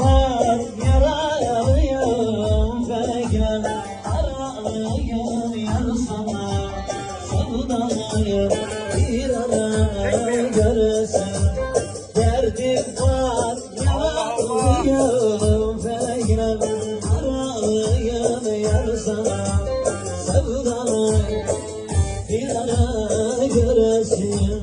Olmaz ve gel Aralıyım sana Sevdalıyım bir ara görürsün Derdim ve gel Aralıyım sana Sevdalıyım bir ara görürsün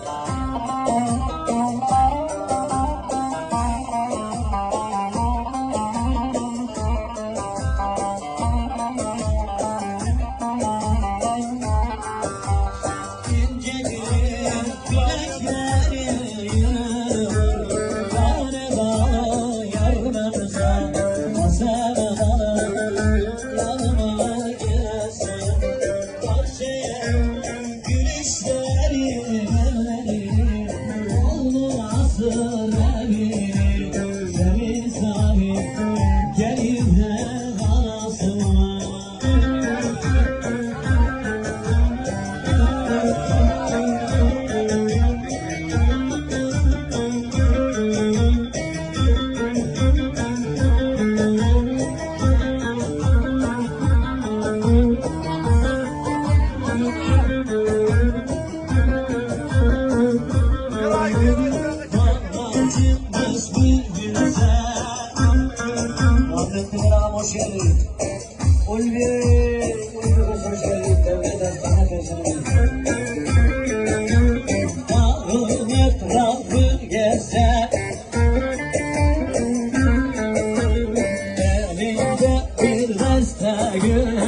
love. Hazretleri ağam hoş geldin. Ulvi, Ulvi kız hoş geldin. Devlet Hastane Personeli. Dağın etrafı geze. Elinde bir deste gül.